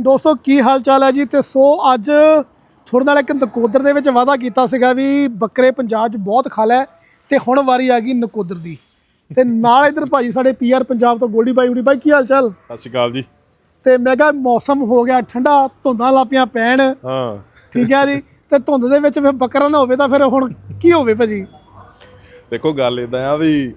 ਦੋਸਤੋ ਕੀ ਹਾਲ ਚਾਲ ਹੈ ਜੀ? ਤੇ ਸੋ ਅੱਜ ਥੋੜੇ ਨਾਲ ਇੱਕ ਨਕੋਦਰ ਦੇ ਵਿੱਚ ਵਾਅਦਾ ਕੀਤਾ ਸੀਗਾ ਵੀ ਬੱਕਰੇ ਪੰਜਾਬ 'ਚ ਬਹੁਤ ਖਲ ਹੈ ਤੇ ਹੁਣ ਵਾਰੀ ਆ ਗਈ ਨਕੋਦਰ ਦੀ। ਤੇ ਨਾਲ ਇਧਰ ਭਾਜੀ ਸਾਡੇ ਪੀਆਰ ਪੰਜਾਬ ਤੋਂ ਗੋਲਡੀ ਬਾਈ ਉਡੀ। ਬਾਈ ਕੀ ਹਾਲ ਚਾਲ ਸਤਿ ਸ਼੍ਰੀ ਅਕਾਲ ਜੀ। ਤੇ ਮੈਂ ਕਿਹਾ ਮੌਸਮ ਹੋ ਗਿਆ ਠੰਡਾ ਧੁੰਦਾਂ ਲਾਪੀਆਂ ਪੈਣ। ਹਾਂ। ਠੀਕ ਹੈ ਜੀ? ਤੇ ਧੁੰਦ ਦੇ ਵਿੱਚ ਫਿਰ ਬੱਕਰਾ ਨਾ ਹੋਵੇ ਤਾਂ ਫਿਰ ਹੁਣ ਕੀ ਹੋਵੇ ਭਾਜੀ? ਦੇਖੋ ਗੱਲ ਇਦਾਂ ਆ ਵੀ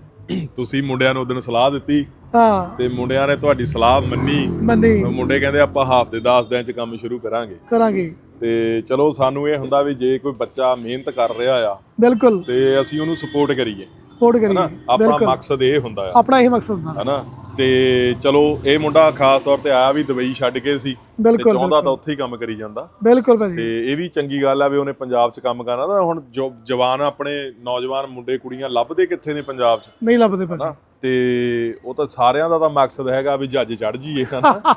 ਤੁਸੀਂ ਮੁੰਡਿਆਂ ਨੂੰ ਉਦੋਂ ਸਲਾਹ ਦਿੱਤੀ ਹਾਂ। ਤੇ ਮੁੰਡਿਆਂ ਨੇ ਤੁਹਾਡੀ ਸਲਾਹ ਮੰਨੀ। ਮੰਦੀ ਮੁੰਡੇ ਕਹਿੰਦੇ ਆਪਾਂ ਹਾਫਤੇ 10 ਦਿਨ ਚ ਕੰਮ ਸ਼ੁਰੂ ਕਰਾਂਗੇ। ਕਰਾਂਗੇ। ਤੇ ਚਲੋ ਸਾਨੂੰ ਇਹ ਹੁੰਦਾ ਵੀ ਜੇ ਕੋਈ ਬੱਚਾ ਮਿਹਨਤ ਕਰ ਰਿਹਾ ਆ ਬਿਲਕੁਲ। ਤੇ ਅਸੀਂ ਉਹਨੂੰ ਸਪੋਰਟ ਕਰੀਏ। ਸਪੋਰਟ ਕਰੀਏ। ਆਪਣਾ ਮਕਸਦ ਇਹ ਹੁੰਦਾ ਆ। ਆਪਣਾ ਇਹ ਮਕਸਦ ਹੁੰਦਾ। ਹਨਾ? ਤੇ ਚਲੋ ਇਹ ਮੁੰਡਾ ਖਾਸ ਤੌਰ ਤੇ ਆਇਆ ਵੀ ਦੁਬਈ ਛੱਡ ਕੇ ਸੀ ਤੇ ਬਿਲਕੁਲ ਚਾਹੁੰਦਾ ਤਾਂ ਉੱਥੇ ਹੀ ਕੰਮ ਕਰੀ ਜਾਂਦਾ। ਬਿਲਕੁਲ ਭਾਜੀ। ਤੇ ਇਹ ਵੀ ਚੰਗੀ ਗੱਲ ਆ ਵੀ ਉਹਨੇ ਪੰਜਾਬ 'ਚ ਕੰਮ ਕਰਨਾ। ਤਾਂ ਹੁਣ ਜਵਾਨ ਆਪਣੇ ਨੌਜਵਾਨ ਮੁੰਡੇ ਕੁੜੀਆਂ ਲੱਭਦੇ ਕਿੱਥੇ ਨੇ ਪੰਜਾਬ 'ਚ? ਨਹੀਂ ਲੱਭਦੇ ਭਾਜੀ। ਤੇ ਉਹ ਤਾਂ ਸਾਰਿਆਂ ਦਾ ਤਾਂ ਮਕਸਦ ਹੈਗਾ ਵੀ ਜੱਜ ਚੜ ਜੀਏ ਹਨਾ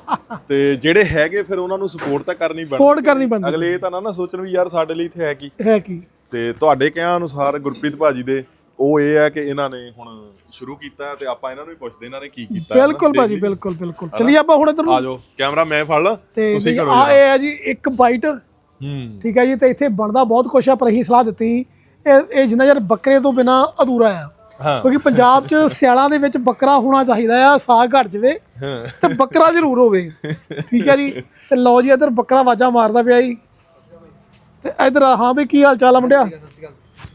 ਤੇ ਜਿਹੜੇ ਹੈਗੇ ਫਿਰ ਉਹਨਾਂ ਨੂੰ ਸਪੋਰਟ ਤਾਂ ਕਰਨੀ ਬਣਦੀ ਸਪੋਰਟ ਕਰਨੀ ਬਣਦੀ ਅਗਲੇ ਇਹ ਤਾਂ ਨਾ ਨਾ ਸੋਚਣ ਵੀ ਯਾਰ ਸਾਡੇ ਲਈ ਇੱਥੇ ਹੈ ਕੀ। ਹੈ ਕੀ। ਤੇ ਤੁਹਾਡੇ ਕਿਹਾ ਅਨੁਸਾਰ ਗੁਰਪ੍ਰੀਤ ਭਾਜੀ ਦੇ ਉਹ ਇਹ ਹੈ ਕਿ ਇਹਨਾਂ ਨੇ ਹੁਣ ਸ਼ੁਰੂ ਕੀਤਾ ਤੇ ਆਪਾਂ ਇਹਨਾਂ ਨੂੰ ਵੀ ਪੁੱਛਦੇ ਇਹਨਾਂ ਨੇ ਕੀ ਕੀਤਾ। ਬਿਲਕੁਲ ਭਾਜੀ ਬਿਲਕੁਲ ਬਿਲਕੁਲ। ਚਲਿਏ ਆਪਾਂ ਹੁਣ ਇਧਰ ਆ ਜਾਓ ਕੈਮਰਾ ਮੈਂ ਫੜ ਲਾਂ ਤੁਸੀਂ ਕਰੋ ਆ ਇਹ ਹੈ ਜੀ ਇੱਕ ਬਾਈਟ ਹੂੰ। ਠੀਕ ਹੈ ਜੀ ਤੇ ਇੱਥੇ ਬਣਦਾ ਬਹੁਤ ਕੁਛ ਆ ਪਰ ਅਸੀਂ ਸਲਾਹ ਦਿੱਤੀ। ਇਹ ਇਹ ਜਿੰਨਾ ਯਾਰ ਬੱਕਰੇ ਤੋਂ ਬਿਨਾ ਅਧੂਰਾ ਆ। ਹਾਂ ਕਿਉਂਕਿ ਪੰਜਾਬ 'ਚ ਸਿਆਲਾਂ ਦੇ ਵਿੱਚ ਬੱਕਰਾ ਹੋਣਾ ਚਾਹੀਦਾ ਆ ਸਾਗ ਘਟ ਜਵੇ ਤੇ ਬੱਕਰਾ ਜ਼ਰੂਰ ਹੋਵੇ। ਠੀਕ ਹੈ ਜੀ? ਤੇ ਲਓ ਜੀ ਇਧਰ ਬੱਕਰਾ ਵਾਜਾ ਮਾਰਦਾ ਪਿਆ ਜੀ। ਤੇ ਇਧਰ ਹਾਂ ਵੀ ਕੀ ਹਾਲ ਚਾਲ ਆ ਮੁੰਡਿਆ?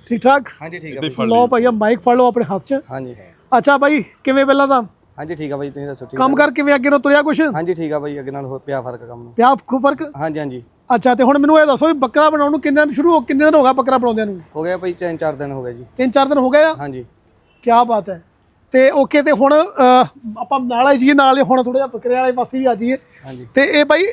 ਠੀਕ ਠਾਕ ਹਾਂਜੀ ਠੀਕ ਆ ਲਓ ਭਾਈਆ ਮਾਈਕ ਫੜ ਲਓ ਆਪਣੇ ਹੱਥ 'ਚ। ਹਾਂਜੀ ਅੱਛਾ ਭਾਈ ਕਿਵੇਂ ਪਹਿਲਾਂ ਤਾਂ? ਹਾਂਜੀ ਠੀਕ ਆ ਬਾਈ ਤੁਸੀਂ ਦੱਸੋ ਠੀਕ ਕੰਮ ਕਰ ਕਿਵੇਂ ਅੱਗੇ ਨੂੰ ਤੁਰਿਆ ਕੁਛ? ਹਾਂਜੀ ਠੀਕ ਆ ਬਾਈ ਅੱਗੇ ਨਾਲ ਹੋਰ ਪਿਆ ਫ਼ਰਕ ਕੰਮ ਨੂੰ। ਪਿਆ ਖੂ ਫ਼ਰਕ? ਹਾਂਜੀ ਹਾਂਜੀ। ਅੱਛਾ ਤੇ ਹੁਣ ਮੈਨੂੰ ਇਹ ਦੱਸੋ ਵੀ ਬੱਕਰਾ ਬਣਾਉਣ ਨੂੰ ਕਿੰਨੇ ਦਿਨ ਸ਼ੁਰੂ ਹੋ ਕਿੰਨੇ ਦਿਨ ਹੋ ਗਿਆ ਬੱਕਰਾ ਬਣਾਉਂਦਿਆਂ ਨੂੰ? ਹੋ ਗਿਆ ਤਿੰਨ ਚਾਰ ਦਿਨ ਹੋ ਗਏ ਜੀ। ਤਿੰਨ ਚਾਰ ਦਿਨ ਹੋ ਗਏ ਆ? ਹਾਂਜੀ। ਕੀ ਬਾਤ ਹੈ। ਤੇ ਓਕੇ ਤੇ ਹੁਣ ਆਪਾਂ ਨਾਲ ਆ ਜੀ ਨਾਲ ਹੀ ਹੁਣ ਥੋੜਾ ਜਿਹਾ ਬੱਕਰੇ ਵਾਲੇ ਪਾਸੇ ਵੀ ਆ ਜਾਈਏ। ਤੇ ਇਹ ਬਾਈ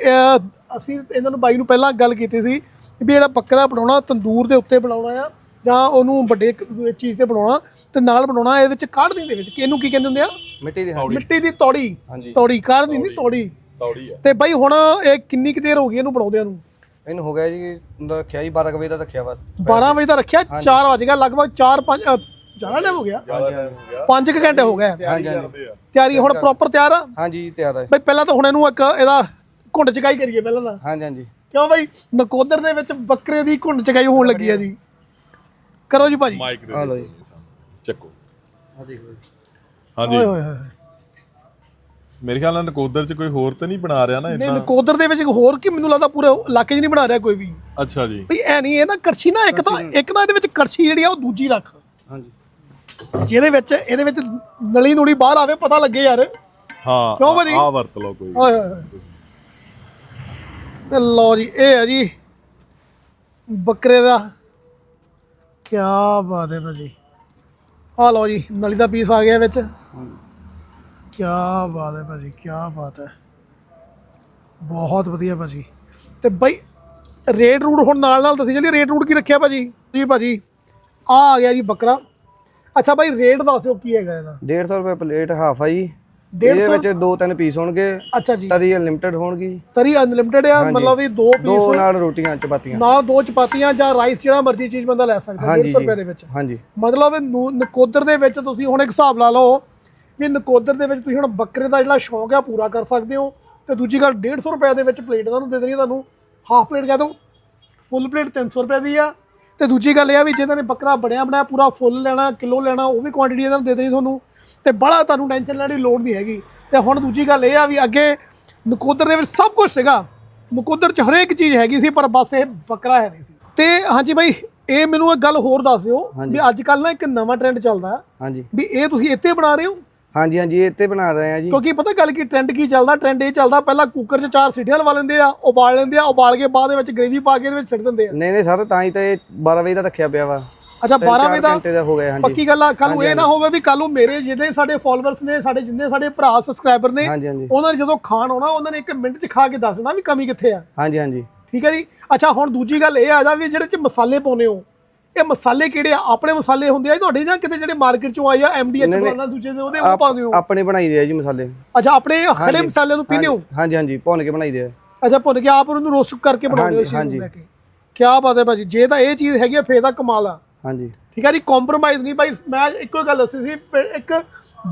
ਅਸੀਂ ਇਹਨਾਂ ਨੂੰ ਬਾਈ ਨੂੰ ਪਹਿਲਾਂ ਗੱਲ ਕੀਤੀ ਸੀ ਵੀ ਜਿਹੜਾ ਬੱਕਰਾ ਬਣਾਉਣਾ ਤੰਦੂਰ ਦੇ ਉੱਤੇ ਬਣਾਉਣਾ ਆ ਜਾਂ ਉਹਨੂੰ ਵੱਡੇ ਚੀਜ਼ ਤੇ ਬਣਾਉਣਾ ਤੇ ਨਾਲ ਬਣਾਉਣਾ ਇਹਦੇ ਵਿੱਚ ਕਾੜਨੀ ਦੇ ਵਿੱਚ ਕਿ ਇਹਨੂੰ ਕੀ ਕਹਿੰਦੇ ਹੁੰਦੇ ਆ? ਮਿੱਟੀ ਦੀ ਹਾਂਜੀ ਮਿੱਟੀ ਦੀ ਤੌੜੀ। ਤੌੜੀ ਕਾੜਨੀ ਨਹੀਂ ਤੌੜੀ। ਤੌੜੀ। ਆ। ਤੇ ਬਾਈ ਹੁਣ ਇਹ ਕਿੰਨੀ ਕੁ ਦੇਰ ਹੋ ਗਈ ਇਹਨੂੰ ਬਣਾਉਂਦਿਆਂ ਨੂੰ? ਇਹਨੂੰ ਹੋ ਗਿਆ ਜੀ ਉਹਦਾ ਰੱਖਿਆ ਜੀ 12 ਕੁ ਵਜੇ ਦਾ ਰੱਖਿਆ ਵਾ 12 ਵਜੇ ਦਾ ਰੱਖਿਆ 4 ਵਜ ਗਿਆ ਲਗਭਗ 4 5 ਜ਼ਿਆਦਾ ਟਾਈਮ ਹੋ ਗਿਆ। ਜ਼ਿਆਦਾ ਟਾਈਮ ਹੋ ਗਿਆ। 5 ਘੰਟੇ ਹੋ ਗਏ ਹਾਂਜੀ ਹਾਂਜੀ। ਤਿਆਰੀ ਹੁਣ ਪ੍ਰੋਪਰ ਤਿਆਰ ਆ? ਹਾਂਜੀ ਤਿਆਰ ਹੈ ਬਈ ਪਹਿਲਾਂ ਤਾਂ ਹੁਣ ਇਹਨੂੰ ਇੱਕ ਇਹਦਾ ਘੁੰਡ ਚਕਾਈ ਕਰੀਏ ਪਹਿਲਾਂ ਤਾਂ। ਹਾਂਜੀ ਹਾਂਜੀ। ਕਿਉਂ ਬਈ? ਨਕੋਦਰ ਦੇ ਵਿੱਚ ਬੱਕਰੇ ਦੀ ਘੁੰਡ ਚਕਾਈ ਹੋਣ ਲੱਗੀ ਆ ਜੀ। ਕਰੋ ਜੀ ਭਾਜੀ। ਮਾਈਕ ਦੇ ਆ ਲਓ ਜੀ। ਚੱਕੋ। ਆ ਦੇਖੋ ਜੀ। ਹਾਂਜੀ। ਓਏ ਹੋਏ ਹੋਏ ਮੇਰੇ ਖਿਆਲ ਨਾਲ ਨਕੋਦਰ ਚ ਕੋਈ ਹੋਰ ਤਾਂ ਨਹੀਂ ਬਣਾ ਰਿਹਾ ਨਾ ਨਹੀਂ ਨਕੋਦਰ ਦੇ ਵਿੱਚ ਹੋਰ ਕੀ ਮੈਨੂੰ ਲੱਗਦਾ ਪੂਰੇ ਇਲਾਕੇ 'ਚ ਨਹੀਂ ਬਣਾ ਰਿਹਾ ਕੋਈ ਵੀ। ਅੱਛਾ ਜੀ। ਬਈ ਐ ਨਹੀਂ ਇਹ ਨਾ ਕੜਛੀ ਨਾ ਇੱਕ ਤਾਂ ਇੱਕ ਨਾ ਇਹਦੇ ਵਿੱਚ ਕੜਛੀ ਜਿਹੜੀ ਆ ਉਹ ਦੂਜੀ ਰੱਖ। ਹਾਂਜੀ। ਜਿਹਦੇ ਵਿੱਚ ਇਹਦੇ ਵਿੱਚ ਨਲੀ ਨੂਲੀ ਬਾਹਰ ਆਵੇ ਪਤਾ ਲੱਗੇ ਯਾਰ। ਹਾਂ ਕਿਉਂ ਭਾਜੀ? ਆ ਵਰਤ ਲਓ ਕੋਈ। ਓਏ ਹੋਏ। ਹੋਏ ਤੇ ਲਓ ਜੀ ਇਹ ਹੈ ਜੀ ਬੱਕਰੇ ਦਾ। ਕੀ ਬਾਤ ਹੈ ਭਾਜੀ। ਆ ਲਓ ਜੀ ਨਲੀ ਦਾ ਪੀਸ ਆ ਗਿਆ ਵਿੱਚ। ਕੀ ਬਾਤ ਹੈ ਭਾਜੀ ਕੀ ਬਾਤ ਹੈ। ਬਹੁਤ ਵਧੀਆ ਭਾਜੀ। ਤੇ ਬਾਈ ਰੇਟ ਰੂਟ ਹੁਣ ਨਾਲ ਨਾਲ ਦੱਸੀ ਜਾਂਦੀ ਰੇਟ ਰੂਟ ਕੀ ਰੱਖਿਆ ਭਾਜੀ? ਜੀ ਭਾਜੀ ਆ ਆ ਗਿਆ ਜੀ ਬੱਕਰਾ। ਅੱਛਾ ਬਾਈ ਰੇਟ ਦੱਸਿਓ ਕੀ ਹੈਗਾ ਇਹਦਾ? 150 ਰੁਪਏ ਪਲੇਟ ਹਾਫ ਆ ਜੀ। 150 ਇਹਦੇ ਵਿੱਚ ਦੋ ਤਿੰਨ ਪੀਸ ਹੋਣਗੇ। ਅੱਛਾ ਜੀ। ਤਰੀ ਅਨਲਿਮਟਿਡ ਹੋਣਗੀ। ਤਰੀ ਅਨਲਿਮਿਟਿਡ ਆ ਮਤਲਬ ਵੀ ਦੋ ਦੋ ਪੀਸ ਨਾਲ ਰੋਟੀਆਂ ਚਪਾਤੀਆਂ। ਨਾਲ ਦੋ ਚਪਾਤੀਆਂ ਜਾਂ ਰਾਈਸ ਜਿਹੜਾ ਮਰਜ਼ੀ ਚੀਜ਼ ਬੰਦਾ ਲੈ ਸਕਦਾ ਹਾਂਜੀ 150 ਰੁਪਏ ਦੇ ਵਿੱਚ। ਹਾਂਜੀ। ਮਤਲਬ ਇਹ ਨੂੰ- ਨਕੋਦਰ ਦੇ ਵਿੱਚ ਤੁਸੀਂ ਹੁਣ ਇੱਕ ਹਿਸਾਬ ਲਾ ਲਓ ਵੀ ਨਕੋਦਰ ਦੇ ਵਿੱਚ ਤੁਸੀਂ ਹੁਣ ਬੱਕਰੇ ਦਾ ਜਿਹੜਾ ਸ਼ੌਂਕ ਆ ਪੂਰਾ ਕਰ ਸਕਦੇ ਹੋ ਤੇ ਦੂਜੀ ਗੱਲ 150 ਰੁਪਏ ਦੇ ਵਿੱਚ ਪਲੇਟ ਤੁਹਾਨੂੰ ਦੇ ਦੇਣੀ ਤੁਹਾਨੂੰ। ਹਾਫ ਪਲੇਟ ਕਹਿ ਦੋ ਫੁੱਲ ਪਲੇਟ 300 ਰੁਪਏ ਦੀ ਆ ਤੇ ਦੂਜੀ ਗੱਲ ਇਹ ਆ ਵੀ ਜਿਹਨਾਂ ਨੇ ਬੱਕਰਾ ਬਣਿਆ ਬਣਾਇਆ ਪੂਰਾ ਫੁੱਲ ਲੈਣਾ ਕਿਲੋ ਲੈਣਾ ਉਹ ਵੀ ਕੁਆਂਟੀਟੀ ਇਹਨਾਂ ਨੂੰ ਦੇ ਦੇਣੀ ਤੁਹਾਨੂੰ। ਤੇ ਬੜਾ ਤੁਹਾਨੂੰ ਟੈਨਸ਼ਨ ਲੈਣ ਦੀ ਲੋੜ ਨਹੀਂ ਹੈਗੀ। ਤੇ ਹੁਣ ਦੂਜੀ ਗੱਲ ਇਹ ਆ ਵੀ ਅੱਗੇ ਨਕੋਦਰ ਦੇ ਵਿੱਚ ਸਭ ਕੁਝ ਸੀਗਾ। ਨਕੋਦਰ 'ਚ ਹਰੇਕ ਚੀਜ਼ ਹੈਗੀ ਸੀ ਪਰ ਬਸ ਇਹ ਬੱਕਰਾ ਹੈ ਨਹੀਂ ਸੀ। ਤੇ ਹਾਂਜੀ ਬਾਈ ਇਹ ਮੈਨੂੰ ਇੱਕ ਗੱਲ ਹੋਰ ਦੱਸ ਦਿਓ ਵੀ ਅੱਜ ਕੱਲ ਨਾ ਇੱਕ ਨਵਾਂ ਟ੍ਰੈਂਡ ਚੱਲਦਾ। ਹਾਂਜੀ। ਵੀ ਇਹ ਤੁਸੀਂ ਇੱਥੇ ਬਣਾ ਰਹੇ ਹੋ ਹਾਂਜੀ ਹਾਂਜੀ ਇਹ ਤੇ ਬਣਾ ਰਹੇ ਆ ਜੀ। ਕਿਉਂਕਿ ਪਤਾ ਗੱਲ ਕੀ ਟ੍ਰੈਂਡ ਕੀ ਚੱਲਦਾ? ਟ੍ਰੈਂਡ ਇਹ ਚੱਲਦਾ ਪਹਿਲਾਂ ਕੁੱਕਰ 'ਚ ਚਾਰ ਸੀਟੀਆਂ ਲਵਾ ਲੈਂਦੇ ਆ ਉਬਾਲ ਲੈਂਦੇ ਆ ਉਬਾਲ ਕੇ ਬਾਅਦ ਵਿੱਚ ਗ੍ਰੇਵੀ ਪਾ ਕੇ ਇਹਦੇ ਵਿੱਚ ਛੱਡ ਦਿੰਦੇ ਆ। ਨਹੀਂ ਨਹੀਂ ਸਰ ਤਾਂ ਹੀ ਤਾਂ ਇਹ 12 ਵਜੇ ਦਾ ਰੱਖਿਆ ਪਿਆ ਵਾ। ਅੱਛਾ 12 ਵਜੇ ਦਾ? ਘੰਟੇ ਦਾ ਹੋ ਗਿਆ ਹਾਂਜੀ। ਪੱਕੀ ਗੱਲ ਆ ਕੱਲ ਨੂੰ ਇਹ ਨਾ ਹੋਵੇ ਵੀ ਕੱਲ ਨੂੰ ਮੇਰੇ ਜਿਹੜੇ ਸਾਡੇ ਫਾਲੋਅਰਸ ਨੇ ਸਾਡੇ ਜਿੰਨੇ ਸਾਡੇ ਭਰਾ ਸਬਸਕ੍ਰਾਈਬਰ ਨੇ ਉਹਨਾਂ ਨੇ ਜਦੋਂ ਖਾਣ ਆਉਣਾ ਉਹਨਾਂ ਨੇ ਇੱਕ ਮਿੰਟ 'ਚ ਖਾ ਕੇ ਦੱਸਣਾ ਵੀ ਕਮੀ ਕਿੱਥੇ ਆ। ਹਾਂਜੀ ਹਾਂਜੀ। ਠੀਕ ਹੈ ਜੀ? ਅੱਛਾ ਹੁਣ ਦੂਜੀ ਗੱਲ ਇਹ ਆ ਜਾ ਵੀ ਜਿਹੜੇ 'ਚ ਮਸਾਲੇ ਪਾਉਨੇ ਹੋ ਇਹ ਮਸਾਲੇ ਕਿਹੜੇ ਆ? ਆਪਣੇ ਮਸਾਲੇ ਹੁੰਦੇ ਆ ਤੁਹਾਡੇ ਜਾਂ ਕਿਤੇ ਜਿਹੜੇ ਮਾਰਕੀਟ 'ਚੋਂ ਆਏ ਆ ਐਮਡੀਐਚ ਫਲਾਣਾ ਦੂਜੇ ਦੇ ਉਹਦੇ ਉਹ ਪਾਉਂਦੇ ਹੋ? ਆਪਣੇ ਬਣਾਈ ਦੇ ਆ ਜੀ ਮਸਾਲੇ। ਅੱਛਾ ਆਪਣੇ ਖੜੇ ਮਸਾਲੇ ਨੂੰ ਪੀਨੇ ਹੋ? ਹਾਂਜੀ ਹਾਂਜੀ ਭੁੰਨ ਕੇ ਬਣਾਈ ਦੇ ਆ। ਅੱਛਾ ਭੁੰਨ ਕੇ ਆਪ ਉਹਨੂੰ ਰੋਸਟ ਕਰਕੇ ਬਣਾਉਂਦੇ ਹੋ ਨੂੰ ਲੈ ਕੇ। ਕੀ ਬਾਤ ਹੈ ਭਾਜੀ ਜੇ ਤਾਂ ਇਹ ਚੀਜ਼ ਹੈਗੀ ਆ ਫੇਰ ਤਾਂ ਕਮਾਲ ਆ। ਹਾਂਜੀ। ਠੀਕ ਹੈ ਜੀ ਕੰਪਰੋਮਾਈਜ਼ ਨਹੀਂ ਭਾਈ ਮੈਂ ਇੱਕੋ ਗੱਲ ਦੱਸੀ ਸੀ ਇੱਕ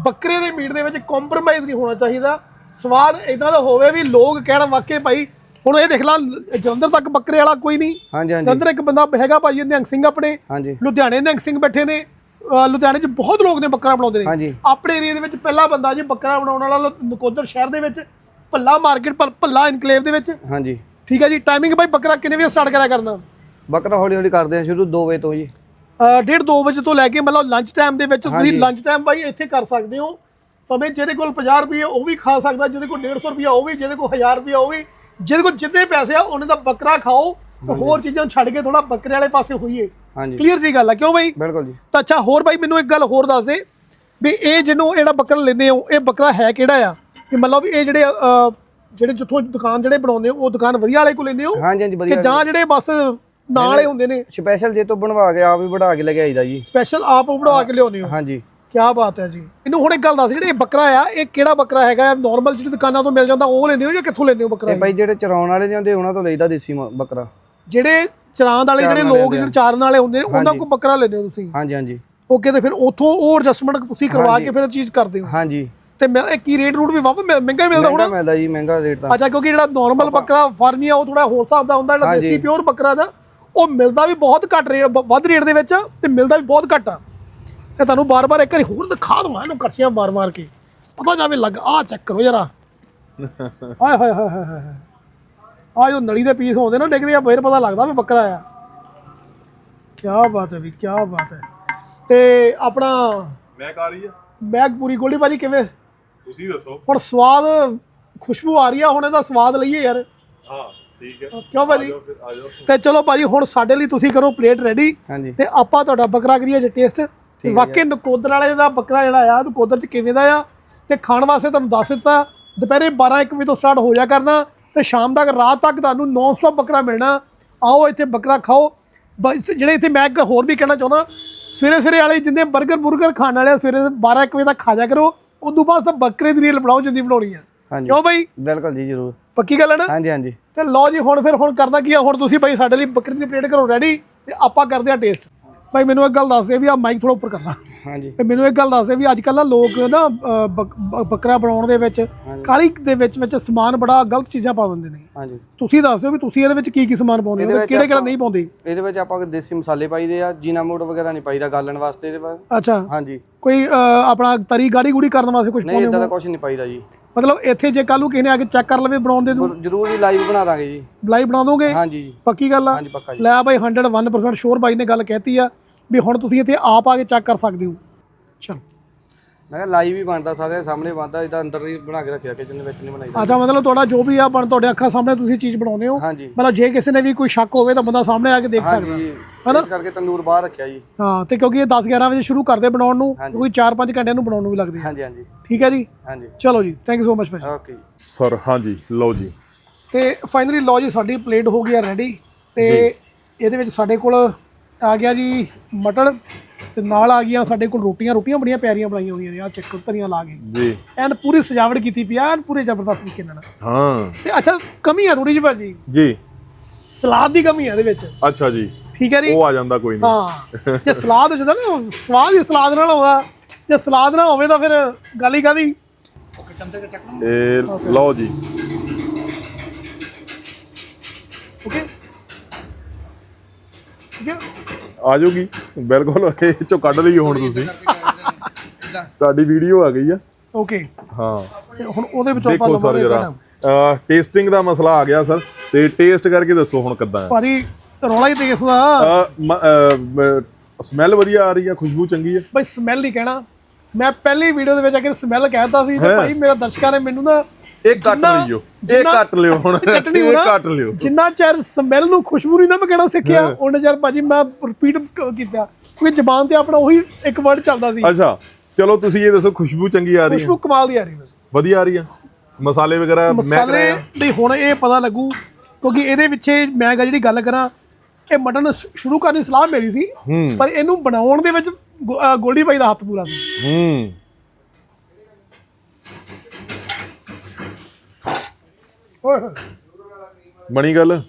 ਬੱਕਰੇ ਦੇ ਮੀਟ ਦੇ ਵਿੱਚ ਕੰਪਰੋਮਾਈਜ਼ ਨਹੀਂ ਹੋਣਾ ਚਾਹੀਦਾ। ਸਵਾਦ ਇਦਾਂ ਦਾ ਹੋਵੇ ਵੀ ਲੋਕ ਕਹਿਣ ਵਾਕਈ ਭਾਈ ਹੁਣ ਇਹ ਦੇਖ ਲਾ ਜਲੰਧਰ ਤੱਕ ਬੱਕਰੇ ਵਾਲਾ ਕੋਈ ਨਹੀਂ। ਹਾਂਜੀ ਹਾਂਜੀ। ਜਲੰਧਰ ਇੱਕ ਬੰਦਾ ਹੈਗਾ ਭਾਈ ਨਿਹੰਗ ਸਿੰਘ ਆਪਣੇ। ਹਾਂਜੀ। ਲੁਧਿਆਣੇ ਨਿਹੰਗ ਸਿੰਘ ਬੈਠੇ ਨੇ। ਲੁਧਿਆਣੇ 'ਚ ਬਹੁਤ ਲੋਕ ਨੇ ਬੱਕਰਾ ਬਣਾਉਂਦੇ ਨੇ। ਆਪਣੇ ਏਰੀਆ ਦੇ ਵਿੱਚ ਪਹਿਲਾ ਬੰਦਾ ਜੀ ਬੱਕਰਾ ਬਣਾਉਣ ਵਾਲਾ ਨਕੋਦਰ ਸ਼ਹਿਰ ਦੇ ਵਿੱਚ ਭੱਲਾ ਮਾਰਕੀਟ ਭੱਲਾ ਇਨਕਲੇਵ ਦੇ ਵਿੱਚ। ਹਾਂਜੀ। ਠੀਕ ਹੈ ਜੀ ਟਾਈਮਿੰਗ ਭਾਈ ਬੱਕਰਾ ਕਿੰਨੇ ਵਜੇ ਸਟਾਰਟ ਕਰਿਆ ਕਰਨਾ? ਬੱਕਰਾ ਹੌਲੀ ਹੌਲੀ ਕਰਦੇ ਆ ਸ਼ੁਰੂ 2 ਵਜੇ ਤੋਂ ਜੀ। ਅਹ ਡੇਢ 2 ਵਜੇ ਤੋਂ ਲੈ ਕੇ ਮਤਲਬ ਲੰਚ ਟਾਈਮ ਦੇ ਵਿੱਚ ਤੁਸੀਂ। ਲੰਚ ਟਾਈਮ ਭਾਈ ਇੱਥੇ ਕਰ ਸਕਦੇ ਹੋ। ਭਾਵੇਂ ਜਿਹਦੇ ਕੋਲ 50 ਰੁਪਏ ਉਹ ਵੀ ਖਾ ਸਕਦਾ ਜਿਹਦੇ ਕੋਲ 150 ਰੁਪਏ ਉਹ ਵੀ ਜਿਹਦੇ ਕੋਲ 1000 ਰੁਪਏ ਉਹ ਵੀ ਜਿਹਦੇ ਕੋਲ ਜਿੰਨੇ ਪੈਸੇ ਆ ਉਹਨੇ ਦਾ ਬੱਕਰਾ ਖਾਓ ਤੇ ਹੋਰ ਚੀਜ਼ਾਂ ਨੂੰ ਛੱਡ ਕੇ ਥੋੜਾ ਬੱਕਰੇ ਵਾਲੇ ਪਾਸੇ ਹੋਈਏ। ਹਾਂਜੀ। ਕਲੀਅਰ ਜੀ ਗੱਲ ਆ ਕਿਉਂ ਭਾਈ ਬਿਲਕੁਲ ਜੀ। ਤਾਂ ਅੱਛਾ ਹੋਰ ਬਾਈ ਮੈਨੂੰ ਇੱਕ ਗੱਲ ਹੋਰ ਦੱਸ ਦੇ ਵੀ ਇਹ ਜਿਹਨੂੰ ਜਿਹੜਾ ਬੱਕਰਾ ਲੈਂਦੇ ਹੋ ਇਹ ਬੱਕਰਾ ਹੈ ਕਿਹੜਾ ਆ? ਕਿ ਮਤਲਬ ਇਹ ਜਿਹੜੇ ਜਿਹੜੇ ਜਿੱਥੋਂ ਦੁਕਾਨ ਜਿਹੜੇ ਬਣਾਉਂਦੇ ਹੋ ਉਹ ਦੁਕਾਨ ਵਧੀਆ ਵਾਲੇ ਕੋਲ ਲੈਂਦੇ ਹੋ? ਹਾਂਜੀ ਹਾਂਜੀ ਕਿ ਵਧੀਆ ਜਾਂ ਜਿਹੜੇ ਬਸ ਨਾਲ ਹੁੰਦੇ ਨੇ? ਸਪੈਸ਼ਲ ਜੇ ਤੋਂ ਬਣਵਾ ਕੇ ਆਪ ਵੀ ਵੜਾ ਕੇ ਲੈ ਕੇ ਆਈਦਾ ਜੀ। ਸਪੈਸ਼ਲ ਆਪ ਬਣਵਾ ਕੇ ਲਿਆਉਂਦੇ ਹੋ? ਹਾਂਜੀ। ਕੀ ਬਾਤ ਹੈ ਜੀ। ਇਹਨੂੰ ਹੁਣ ਇੱਕ ਗੱਲ ਦੱਸ ਜਿਹੜੇ ਇਹ ਬੱਕਰਾ ਆ ਇਹ ਕਿਹੜਾ ਬੱਕਰਾ ਹੈਗਾ? ਨਾਰਮਲ ਜਿਹੜੀ ਦੁਕਾਨਾਂ ਤੋਂ ਮਿਲ ਜਾਂਦਾ ਉਹ ਲੈਂਦੇ ਹੋ ਜਾਂ ਕਿੱਥੋਂ ਲੈਂਦੇ ਹੋ ਬੱਕਰਾ ਇਹ ਭਾਈ ਜਿਹੜੇ ਚਰਾਉਣ ਵਾਲੇ ਨੇ ਹੁੰਦੇ ਉਹਨਾਂ ਤੋਂ ਲਈਦਾ ਦੇਸੀ ਮ- ਬੱਕਰਾ। ਜਿਹੜੇ ਚਰਾਂਦ ਵਾਲੇ ਜਿਹੜੇ ਲੋਕ ਜਿਹੜੇ ਚਾਰਨ ਵਾਲੇ ਹੁੰਦੇ ਨੇ ਉਹਨਾਂ ਕੋਲ ਬੱਕਰਾ ਲੈਂਦੇ ਹੋ ਤੁਸੀਂ? ਹਾਂਜੀ ਹਾਂਜੀ। ਓਕੇ ਤੇ ਫਿਰ ਉਥੋਂ ਉਹ ਐਡਜਸਟਮੈਂਟ ਤੁਸੀਂ ਕਰਵਾ ਕੇ ਫਿਰ ਇਹ ਚੀਜ਼ ਕਰਦੇ ਹੋ? ਹਾਂਜੀ। ਤੇ ਮੈਂ ਇਹ ਕੀ ਰੇਟ ਰੂਟ ਵੀ ਵਾਵਾ ਮਹਿੰਗਾ ਹੀ ਮਿਲਦਾ ਮਹਿੰਗਾ ਹੋਣਾ ਮਿਲਦਾ ਜੀ ਮਹਿੰਗਾ ਰੇਟ ਦਾ ਅੱਛਾ ਕਿਉਂਕਿ ਜਿਹੜਾ ਨਾਰਮਲ ਬੱਕਰਾ ਫਾਰਮੀ ਆ ਉਹ ਥੋੜਾ ਹੋਰ ਹਿਸਾਬ ਦਾ ਹੁੰਦਾ ਜਿਹੜਾ। ਦੇਸੀ ਪਿਓਰ ਬੱਕਰਾ ਨਾ ਉਹ ਮਿਲਦਾ ਵੀ ਬਹੁਤ ਘੱਟ ਰੇਟ ਵੱਧ ਰੇਟ ਦੇ ਵਿੱਚ ਆ ਤੇ ਮਿਲਦਾ ਵੀ ਬਹੁਤ ਘੱਟ ਆ। ਤੇ ਤੁਹਾਨੂੰ ਬਾਰ-ਬਾਰ ਇੱਕ ਵਾਰੀ ਹੋਰ ਦਿਖਾ ਦਵਾਂ ਇਹਨੂੰ ਕਰਸੀਆਂ ਮਾਰ-ਮਾਰ ਕੇ। ਪਤਾ ਜਾਵੇ ਲੱਗ ਆ ਚੈੱਕ ਕਰੋ ਜਰਾ। ਹਾਏ ਹਾਏ ਹਾਏ ਹਾਏ। ਆ ਜੋ ਨਲੀ ਦੇ ਪੀਸ ਹੁੰਦੇ ਨਾ ਡਿੱਗਦੇ ਆ ਫੇਰ ਪਤਾ ਲੱਗਦਾ ਵੀ ਬੱਕਰਾ ਆ। ਕੀ ਬਾਤ ਹੈ ਵੀ ਕੀ ਬਾਤ ਹੈ। ਤੇ ਆਪਣਾ ਮੈਂ ਕਰ ਰਹੀ ਆ। ਮੈਗ ਪੂਰੀ ਗੋਲੀ ਭਾਜੀ ਕਿਵੇਂ? ਤੁਸੀਂ ਦੱਸੋ। ਹੁਣ ਸਵਾਦ ਖੁਸ਼ਬੂ ਆ ਰਹੀ ਆ ਹੁਣ ਇਹਦਾ ਸਵਾਦ ਲਈਏ ਯਾਰ। ਹਾਂ ਠੀਕ ਹੈ। ਕਿਉਂ ਭਾਜੀ? ਆ ਤੇ ਚਲੋ ਭਾਜੀ ਹੁਣ ਸਾਡੇ ਲਈ ਤੁਸੀਂ ਕਰੋ ਪਲੇਟ ਰੈਡੀ ਹਾਂਜੀ। ਤੇ ਆਪਾਂ ਤੁਹਾਡਾ ਬੱਕਰਾ ਕਰੀਏ ਜੇ ਟੇਸਟ ਵਾਕਈ ਨਕੋਦਰ ਵਾਲੇ ਦਾ ਬੱਕਰਾ ਜਿਹੜਾ ਆ ਨਕੋਦਰ ਚ ਕਿਵੇਂ ਦਾ ਆ? ਤੇ ਖਾਣ ਵਾਸਤੇ ਤੁਹਾਨੂੰ ਦੱਸ ਦਿੱਤਾ ਦੁਪਹਿਰੇ 12 1 ਵਜੇ ਤੋਂ ਸਟਾਰਟ ਹੋ ਜਾ ਕਰਨਾ ਤੇ ਸ਼ਾਮ ਤੱਕ ਰਾਤ ਤੱਕ ਤੁਹਾਨੂੰ ਨੌਨ ਸਟਾਪ ਬੱਕਰਾ ਮਿਲਣਾ। ਆਓ ਇੱਥੇ ਬੱਕਰਾ ਖਾਓ। ਜਿਹੜੇ ਇੱਥੇ ਮੈਂ ਇੱਕ ਹੋਰ ਵੀ ਕਹਿਣਾ ਚਾਹੁੰਦਾ ਸਵੇਰੇ ਸਵੇਰੇ ਵਾਲੇ ਜਿੰਨੇ 버ਗਰ ਬੁਰਗਰ ਖਾਣ ਵਾਲੇ ਸਵੇਰੇ 12 1 ਵਜੇ ਤੱਕ ਖਾ ਜਾ ਕਰੋ। ਉਦੋਂ ਬਾਅਦ ਸਭ ਬੱਕਰੇ ਦੀ ਰੀਲ ਬਣਾਓ ਜਿੰਦੀ ਬਣਾਉਣੀ ਆ। ਕਿਉਂ ਬਾਈ? ਬਿਲਕੁਲ ਜੀ ਜ਼ਰੂਰ। ਪੱਕੀ ਗੱਲ ਹੈ ਨਾ? ਹਾਂਜੀ ਹਾਂਜੀ। ਤੇ ਲਓ ਜੀ ਹੁਣ ਫਿਰ ਹੁਣ ਕਰਨਾ ਕੀ ਆ? ਹੁਣ ਤੁਸੀਂ ਭਾਈ ਸਾਡੇ ਲਈ ਬੱਕਰੀ ਦੀ ਪਲੇਟ ਕਰੋ ਰੈਡੀ ਤੇ ਆਪਾਂ ਕਰਦੇ ਆ ਟੇਸਟ ਭਾਈ ਮੈਨੂੰ ਇੱਕ ਗੱਲ ਦੱਸ ਦੇ ਵੀ ਆ ਮਾਈਕ ਥੋੜਾ ਉੱਪਰ ਕਰਨਾ ਹਾਂਜੀ। ਤੇ ਮੈਨੂੰ ਇੱਕ ਗੱਲ ਦੱਸ ਦੇ ਵੀ ਅੱਜ ਕੱਲ੍ਹ ਲੋਕ ਨਾ ਅ, ਬੱਕ- ਬ- ਬੱਕਰਾ ਬਣਾਉਣ ਦੇ ਵਿੱਚ ਕਾਲੀ ਦੇ ਵਿੱਚ ਵਿੱਚ ਸਮਾਨ ਬੜਾ ਗਲਤ ਚੀਜ਼ਾਂ ਪਾ ਦਿੰਦੇ ਨੇ। ਹਾਂਜੀ। ਤੁਸੀਂ ਦੱਸ ਦਿਓ ਵੀ ਤੁਸੀਂ ਇਹਦੇ ਵਿੱਚ ਕੀ ਕੀ ਸਮਾਨ ਪਾਉਂਦੇ ਹੋ ਇਹਦੇ ਤੇ ਵਿੱਚ ਕਿਹੜੇ ਨਹੀਂ ਪਾਉਂਦੇ? ਇਹਦੇ ਵਿੱਚ ਆਪਾਂ ਦੇਸੀ ਮਸਾਲੇ ਪਾਈਦੇ ਆ ਜੀਨਾ ਮੋੜ ਵਗੈਰਾ ਨਹੀਂ ਪਾਈਦਾ ਗਾਲਣ ਵਾਸਤੇ ਇਹਦੇ ਵਿੱਚ ਅੱਛਾ। ਹਾਂਜੀ। ਕੋਈ ਅ, ਆਪਣਾ ਤਰੀ ਗਾੜੀ ਗੂੜੀ ਕਰਨ ਵਾਸਤੇ ਕੁਝ ਨਹੀਂ ਪਾਉਂਦੇ ਇਦਾਂ ਹੋ? ਦਾ ਕੁਝ ਨਹੀਂ ਪਾਈਦਾ ਜੀ। ਮਤਲਬ ਇੱਥੇ ਜੇ ਕੱਲ੍ਹ ਨੂੰ ਕਿਸੇ ਨੇ ਆ ਕੇ ਚੈੱਕ ਕਰ ਲਵੇ ਬਣਾਉਣ ਦੇ ਨੂੰ? ਜ਼ਰੂਰ- ਜੀ ਲਾਈਵ ਬਣਾ ਦਾਂਗੇ ਜੀ। ਲਾਈਵ ਬਣਾ ਦੋਗੇ? ਹਾਂਜੀ ਜੀ। ਪੱਕੀ ਗੱਲ ਆ? ਹਾਂਜੀ ਪੱਕਾ ਜੀ। ਲੈ ਬਾਈ 101% ਸ਼ੋਰ ਬਾਈ ਨੇ ਗੱਲ ਕਹਿਤੀ ਆ। ਵੀ ਹੁਣ ਤੁਸੀਂ ਇੱਥੇ ਆਪ ਆ ਕੇ ਚੈੱਕ ਕਰ ਸਕਦੇ ਹੋ। ਚਲੋ। ਮੈਂ ਕਿਹਾ ਲਾਈਵ ਹੀ ਬਣਦਾ ਸਾਰੇ ਸਾਹਮਣੇ ਬਣਦਾ ਇਦਾਂ ਅੰਦਰ ਹੀ ਬਣਾ ਕੇ ਰੱਖਿਆ ਕਿਚਨ ਦੇ ਵਿੱਚ ਨਹੀਂ ਬਣਾਈਦਾ ਅੱਛਾ ਮਤਲਬ ਤੁਹਾਡਾ ਜੋ ਵੀ ਆ ਬਣ ਤੁਹਾਡੇ ਅੱਖਾਂ ਸਾਹਮਣੇ ਤੁਸੀਂ ਚੀਜ਼ ਬਣਾਉਂਦੇ ਹੋ। ਹਾਂਜੀ। ਮਤਲਬ ਜੇ ਕਿਸੇ ਨੇ ਵੀ ਕੋਈ ਸ਼ੱਕ ਹੋਵੇ ਤਾਂ ਬੰਦਾ ਸਾਹਮਣੇ ਆ ਕੇ ਦੇਖ ਸਕਦਾ। ਹਾਂਜੀ ਇਸ ਕਰਕੇ ਤੰਦੂਰ ਬਾਹਰ ਰੱਖਿਆ ਜੀ। ਹਾਂ ਤੇ ਕਿਉਂਕਿ ਇਹ 10 11 ਵਜੇ ਸ਼ੁਰੂ ਕਰਦੇ ਬਣਾਉਣ ਨੂੰ ਹਾਂਜੀ। ਕਿਉਂਕਿ 4-5 ਘੰਟੇ ਨੂੰ ਬਣਾਉਣ ਨੂੰ ਵੀ ਲੱਗਦੇ ਆ। ਹਾਂਜੀ ਹਾਂਜੀ। ਠੀਕ ਹੈ ਜੀ? ਹਾਂਜੀ। ਚਲੋ ਜੀ ਥੈਂਕ ਯੂ ਸੋ ਮਚ ਭਾਜੀ। ਓਕੇ ਜੀ। ਸਰ ਹਾਂਜੀ ਲਓ ਜੀ। ਤੇ ਫਾਈਨਲੀ ਲਓ ਜੀ ਸਾਡੀ ਪਲੇਟ ਹੋ ਗਈ ਆ ਰੈਡੀ ਤੇ ਇਹਦੇ ਵਿੱਚ ਸਾਡੇ ਕੋਲ ਆ ਗਿਆ ਜੀ ਮਟਨ ਤੇ ਨਾਲ ਆ ਗਈਆਂ ਸਾਡੇ ਕੋਲ ਰੋਟੀਆਂ ਰੋਟੀਆਂ ਬੜੀਆਂ ਪਿਆਰੀਆਂ ਬਣਾਈਆਂ ਹੋਈਆਂ ਨੇ ਆ ਚੱਕ ਧਰੀਆਂ ਲਾ ਕੇ। ਜੀ। ਐਨ ਪੂਰੀ ਸਜਾਵਟ ਕੀਤੀ ਪਈ ਆ ਐਨ ਪੂਰੇ ਜ਼ਬਰਦਸਤ ਤਰੀਕੇ ਨਾਲ। ਹਾਂ। ਤੇ ਅੱਛਾ ਕਮੀ ਆ ਥੋੜੀ ਜਿਹੀ ਭਾਜੀ। ਜੀ। ਸਲਾਦ ਦੀ ਕਮੀ ਆ ਇਹਦੇ ਵਿੱਚ। ਅੱਛਾ ਜੀ। ਠੀਕ ਹੈ ਜੀ? ਉਹ ਆ ਜਾਂਦਾ ਕੋਈ ਨਹੀਂ। ਹਾਂ। ਜੇ ਸਲਾਦ ਹੁੰਦਾ ਨਾ ਸਵਾਦ ਹੀ ਸਲਾਦ ਨਾਲ ਆਉਂਦਾ। ਜੇ ਸਲਾਦ ਨਾ ਹੋਵੇ ਤਾਂ ਫਿਰ ਗੱਲ ਹੀ ਕਾਦੀ ਇਹ ਲਓ ਜੀ। ਓਕੇ। ਠੀਕ ਹੈ? ਆ ਜਾਊਗੀ। ਬਿਲਕੁਲ ਇਹ ਚੋਂ ਕੱਢ ਲਈ ਹੁਣ ਤੁਸੀਂ। ਤੁਹਾਡੀ ਵੀਡੀਓ ਆ ਗਈ ਆ। ਓਕੇ ਹਾਂ। ਤੇ ਹੁਣ ਉਹਦੇ ਵਿੱਚੋਂ ਆਪਾਂ ਦੇਖੋ ਸਰ ਜਰਾ। ਟੇਸਟਿੰਗ ਦਾ ਮਸਲਾ ਆ ਗਿਆ ਸਰ। ਤੇ ਟੇਸਟ ਕਰਕੇ ਦੱਸੋ ਹੁਣ ਕਿੱਦਾਂ ਹੈ ਭਾਜੀ ਰੌਲਾ ਹੀ ਤੇਸ ਦਾ। ਸਮੈਲ ਵਧੀਆ ਆ ਰਹੀ ਆ ਖੁਸ਼ਬੂ ਚੰਗੀ ਆ। ਬਈ ਸਮੈਲ ਨਹੀਂ ਕਹਿਣਾ। ਮੈਂ ਪਹਿਲੀ ਵੀਡੀਓ ਦੇ ਵਿੱਚ ਆ ਕੇ ਸਮੈਲ ਕਹਿਤਾ ਸੀ ਤੇ? ਭਾਈ ਮੇਰਾ ਦਰਸ਼ਕਾਂ ਨੇ ਮੈਨੂੰ ਨਾ ਇਹ ਕੱਟ ਲਈਓ। ਇਹ ਕੱਟ ਲਿਓ ਹੁਣ। ਇਹ ਕੱਟ ਲਿਓ। ਜਿੰਨਾ ਚਿਰ ਸਮੈਲ ਨੂੰ ਖੁਸ਼ਬੂ ਨਹੀਂ ਨਾ ਮੈਂ ਕਹਿਣਾ ਸਿੱਖਿਆ ਉਹਨੇ ਚਿਰ ਭਾਜੀ ਮੈਂ ਰਿਪੀਟ ਕੀਤਾ। ਕਿਉਂਕਿ ਜ਼ਬਾਨ ਤੇ ਆਪਣਾ ਉਹੀ ਇੱਕ ਵਰਡ ਚੱਲਦਾ ਸੀ। ਅੱਛਾ ਚਲੋ ਤੁਸੀਂ ਇਹ ਦੱਸੋ ਖੁਸ਼ਬੂ ਚੰਗੀ ਆ ਰਹੀ ਹੈ। ਖੁਸ਼ਬੂ ਕਮਾਲ ਦੀ ਆ ਰਹੀ ਬਸ। ਵਧੀਆ ਆ ਰਹੀ ਆ ਮਸਾਲੇ ਵਗੈਰਾ ਮਹਿਕ ਮਸਾਲੇ ਦੀ ਹੁਣ ਇਹ ਪਤਾ ਲੱਗੂ ਕਿਉਂਕਿ ਇਹਦੇ ਵਿੱਚੇ ਮੈਂ ਗਾ ਜਿਹੜੀ ਗੱਲ ਕਰਾਂ ਇਹ ਮਟਨ ਸ਼ੁਰੂ ਕਰਨ ਦੀ ਸਲਾਹ ਮੇਰੀ ਸੀ ਹੂੰ। ਪਰ ਇਹਨੂੰ ਬਣਾਉਣ ਦੇ ਵਿੱਚ ਗੋ- ਅਹ ਗੋਲਡੀ ਬਾਈ ਦਾ ਹੱਥ ਪੂਰਾ ਸੀ। ਹੂੰ। ਓਏ ਹੋਏ ਬਣੀ ਗੱਲ?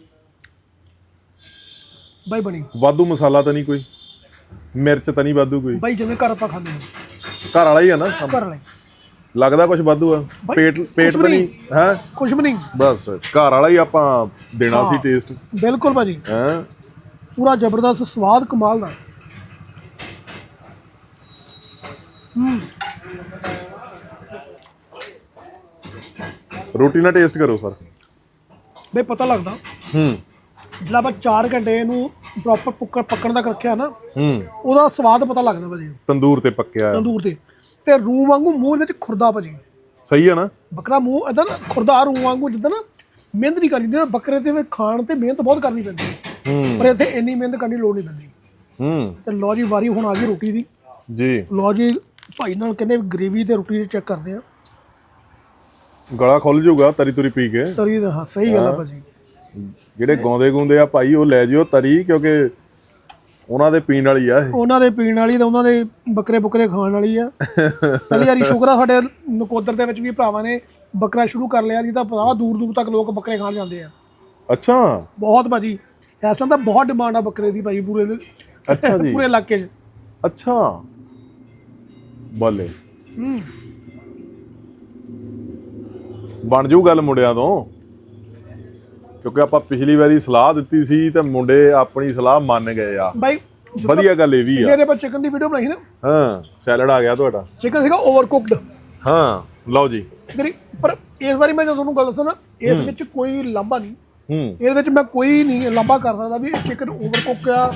ਬਾਈ ਬਣੀ। ਵਾਧੂ ਮਸਾਲਾ ਤਾਂ ਨਹੀਂ ਕੋਈ? ਮਿਰਚ ਤਾਂ ਨਹੀਂ ਵਾਧੂ ਕੋਈ? ਬਾਈ ਜਿਵੇਂ ਘਰ ਆਪਾਂ ਖਾਂਦੇ ਨੇ ਘਰ ਵਾਲਾ ਹੀ ਆ ਨਾ ਘਰ ਵਾਲੇ ਲੱਗਦਾ ਕੁਝ ਵਾਧੂ ਆ? ਬਾਈ, ਪੇਟ ਪੇਟ ਕੁਛ ਤਾਂ ਵੀ ਨਹੀਂ ਹੈ? ਕੁਝ ਵੀ ਨਹੀਂ। ਬਸ ਘਰ ਵਾਲਾ ਹੀ ਆਪਾਂ ਦੇਣਾ ਸੀ। ਟੇਸਟ ਬਿਲਕੁਲ ਭਾਜੀ। ਹੈ? ਪੂਰਾ ਜ਼ਬਰਦਸਤ ਸਵਾਦ ਕਮਾਲ ਦਾ। ਰੋਟੀ ਨਾਲ ਟੇਸਟ ਕਰੋ ਸਰ। ਬਈ ਪਤਾ ਲੱਗਦਾ। ਹੂੰ। ਜਿਹੜਾ ਆਪਾਂ 4 ਘੰਟੇ ਇਹਨੂੰ ਪ੍ਰੋਪਰ ਪੁੱਕਣ ਪੱਕਣ ਤੱਕ ਰੱਖਿਆ ਨਾ ਹੂੰ। ਉਹਦਾ ਸਵਾਦ ਪਤਾ ਲੱਗਦਾ ਭਾਜੀ। ਤੰਦੂਰ ਤੇ ਪੱਕਿਆ। ਤੰਦੂਰ ਤੇ। ਤੇ ਰੂ ਵਾਂਗੂ ਮੂੰਹ ਵਿੱਚ ਖੁਰਦਾ ਭਾਜੀ। ਸਹੀ ਆ ਨਾ? ਬੱਕਰਾ ਮੂੰਹ ਇਦਾਂ ਨਾ ਖੁਰਦਾ ਰੂ ਵਾਂਗੂ ਜਿੱਦਾਂ ਨਾ ਮਿਹਨਤ ਨਹੀਂ ਕਰਨੀ ਜਿੱਦਾਂ ਬੱਕਰੇ ਤੇ ਵੀ ਖਾਣ ਤੇ ਮਿਹਨਤ ਬਹੁਤ ਕਰਨੀ ਪੈਂਦੀ ਹੈ। ਹੂੰ। ਪਰ ਇੱਥੇ ਇੰਨੀ ਮਿਹਨਤ ਕਰਨੀ ਲੋੜ ਨਹੀਂ ਪੈਂਦੀ। ਹੂੰ। ਤੇ ਲੋ ਜੀ ਵਾਰੀ ਹੁਣ ਆ ਗਈ ਰੋਟੀ ਦੀ। ਜੀ। ਲੋ ਜੀ ਭਾਈ ਨਾਲ ਕਹਿੰਦੇ ਗ੍ਰੇਵੀ ਤੇ ਰੋਟੀ ਚੈੱਕ ਕਰਦੇ ਆ ਗਲਾ ਖੁੱਲ ਜਾਊਗਾ ਤਰੀ ਤੁਰੀ ਪੀ ਕੇ। ਤਰੀ ਦਾ ਹਾਂ ਸਹੀ ਗੱਲ ਆ ਭਾਜੀ। ਜਿਹੜੇ ਗਾਉਂਦੇ ਗੁੰਦੇ ਆ ਭਾਈ ਉਹ ਲੈ ਜਿਓ ਤਰੀ ਕਿਉਂਕਿ ਉਹਨਾਂ ਦੇ ਪੀਣ ਵਾਲੀ ਆ ਇਹ। ਉਹਨਾਂ ਦੇ ਪੀਣ ਵਾਲੀ ਤੇ ਉਹਨਾਂ ਦੇ ਬੱਕਰੇ ਬੁੱਕਰੇ ਖਾਣ ਵਾਲੀ ਆ। ਪਹਿਲੀ ਵਾਰੀ ਸ਼ੁਕਰ ਆ ਸਾਡੇ ਨਕੋਦਰ ਦੇ ਵਿੱਚ ਵੀ ਭਰਾਵਾਂ ਨੇ ਬੱਕਰਾ ਸ਼ੁਰੂ ਕਰ ਲਿਆ ਨਹੀਂ ਤਾਂ ਭਰਾਵਾ ਦੂਰ ਦੂਰ ਤੱਕ ਲੋਕ ਬੱਕਰੇ ਖਾਣ ਜਾਂਦੇ ਆ। ਅੱਛਾ। ਬਹੁਤ ਭਾਜੀ ਐਸਾ ਤਾਂ ਬਹੁਤ ਡਿਮਾਂਡ ਆ ਬੱਕਰੇ ਦੀ ਭਾਈ ਪੂਰੇ ਦੇ- ਅੱਛਾ ਜੀ। ਪੂਰੇ ਇਲਾਕੇ 'ਚ। ਅੱਛਾ। ਬੱਲੇ। ਹੂੰ। ਬਣ ਜੂ ਗੱਲ ਮੁੰਡਿਆਂ ਤੋਂ। ਕਿਉਂਕਿ ਆਪਾਂ ਪਿਛਲੀ ਵਾਰੀ ਸਲਾਹ ਦਿੱਤੀ ਸੀ ਤੇ ਮੁੰਡੇ ਆਪਣੀ ਸਲਾਹ ਮੰਨ ਗਏ ਆ। ਭਾਈ ਵਧੀਆ ਗੱਲ ਇਹ ਵੀ ਆ। ਜਿਹੜੇ ਆਪਾਂ ਚਿਕਨ ਦੀ ਵੀਡੀਓ ਬਣਾਈ ਸੀ ਨਾ। ਹਾਂ ਸੈਲਡ ਆ ਗਿਆ ਤੁਹਾਡਾ। ਚਿਕਨ ਸੀਗਾ ਓਵਰ ਕੁਕਡ ਹਾਂ ਲਓ ਜੀ। ਜਿਹੜੀ ਪਰ ਇਸ ਵਾਰੀ ਮੈਂ ਤੁਹਾਨੂੰ ਗੱਲ ਦੱਸਾਂ ਨਾ ਇਸ ਵਿੱਚ ਕੋਈ ਲਾਂਭਾ ਨਹੀਂ। ਹੂੰ। ਇਹਦੇ ਵਿੱਚ ਮੈਂ ਕੋਈ ਨਹੀਂ ਲਾਂਭਾ ਕਰ ਸਕਦਾ ਵੀ ਚਿਕਨ ਓਵਰ ਕੁੱਕ ਆ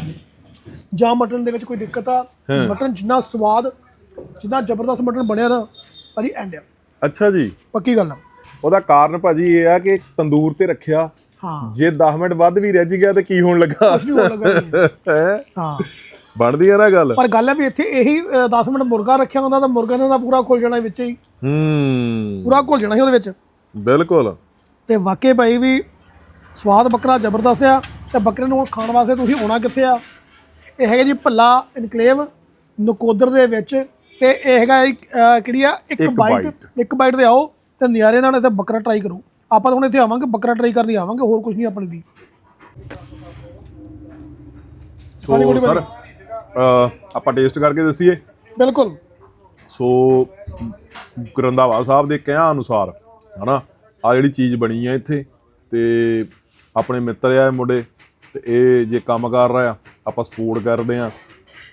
ਜਾਂ ਮਟਨ ਦੇ ਵਿੱਚ ਕੋਈ ਦਿੱਕਤ ਆ। ਮਟਨ ਜਿੰਨਾ ਸਵਾਦ ਜਿੰਨਾ ਜ਼ਬਰਦਸਤ ਮਟਨ ਬਣਿਆ ਨਾ ਭਾਜੀ ਐਂਡ ਆ। ਅੱਛਾ ਜੀ। ਪੱਕੀ ਗੱਲ ਆ। ਉਹਦਾ ਕਾਰਨ ਭਾਜੀ ਇਹ ਆ ਕਿ ਤੰਦੂਰ ਤੇ ਰੱਖਿਆ। ਹਾਂ। ਜੇ 10 ਮਿੰਟ ਵੱਧ ਵੀ ਰਿੱਝ ਗਿਆ ਤੇ ਕੀ ਹੋਣ ਲੱਗਾ? ਹੋਣ। ਹੈਂ? ਹਾਂ? ਬਣਦੀ ਆ ਨਾ ਗੱਲ? ਪਰ ਗੱਲ ਹੈ ਵੀ ਇੱਥੇ ਇਹੀ 10 ਮਿੰਟ ਮੁਰਗਾ ਰੱਖਿਆ ਹੁੰਦਾ ਤਾਂ ਮੁਰਗਾ ਨੇ ਦਾ ਪੂਰਾ ਖੁੱਲ ਜਾਣਾ ਵਿੱਚ ਹੀ। ਹੂੰ। ਪੂਰਾ ਘੁਲ ਜਾਣਾ ਸੀ ਉਹਦੇ ਵਿੱਚ। ਬਿਲਕੁਲ। ਤੇ ਵਾਕਈ ਭਾਈ ਵੀ ਸਵਾਦ ਬੱਕਰਾ ਜ਼ਬਰਦਸਤ ਆ ਤੇ ਬੱਕਰੇ ਨੂੰ ਹੁਣ ਖਾਣ ਵਾਸਤੇ ਤੁਸੀਂ ਆਉਣਾ ਕਿੱਥੇ ਆ? ਇਹ ਹੈਗਾ ਜੀ ਭੱਲਾ ਇਨਕਲੇਵ ਨਕੋਦਰ ਦੇ ਵਿੱਚ ਤੇ ਇਹ ਹੈਗਾ ਕਿਹੜੀ ਆ? ਇੱਕ ਬਾਈਟ। ਇੱਕ ਬਾਈਟ ਤੇ ਆਓ। ਤੇ ਨਿਆਰੇ ਨਾਲ ਇੱਥੇ ਬੱਕਰਾ ਟਰਾਈ ਕਰੋ। ਆਪਾਂ ਤਾਂ ਹੁਣ ਇੱਥੇ ਆਵਾਂਗੇ ਬੱਕਰਾ ਟਰਾਈ ਕਰਨੀ ਆਵਾਂਗੇ ਹੋਰ ਕੁਝ ਨਹੀਂ ਆਪਣੀ ਦੀ ਸੋ ਸਰ ਆਪਾਂ ਟੇਸਟ ਕਰਕੇ ਦੱਸੀਏ। ਬਿਲਕੁਲ। ਸੋ ਰੰਧਾਵਾ ਸਾਹਿਬ ਦੇ ਕਹਿਆ ਅਨੁਸਾਰ ਹਨਾ ਆ ਜਿਹੜੀ ਚੀਜ਼ ਬਣੀ ਆ ਇੱਥੇ ਤੇ ਆਪਣੇ ਮਿੱਤਰ ਆ ਮੁੰਡੇ ਤੇ ਇਹ ਜੇ ਕੰਮ ਕਰ ਰਿਹਾ ਆਪਾਂ ਸਪੋਰਟ ਕਰਦੇ ਆ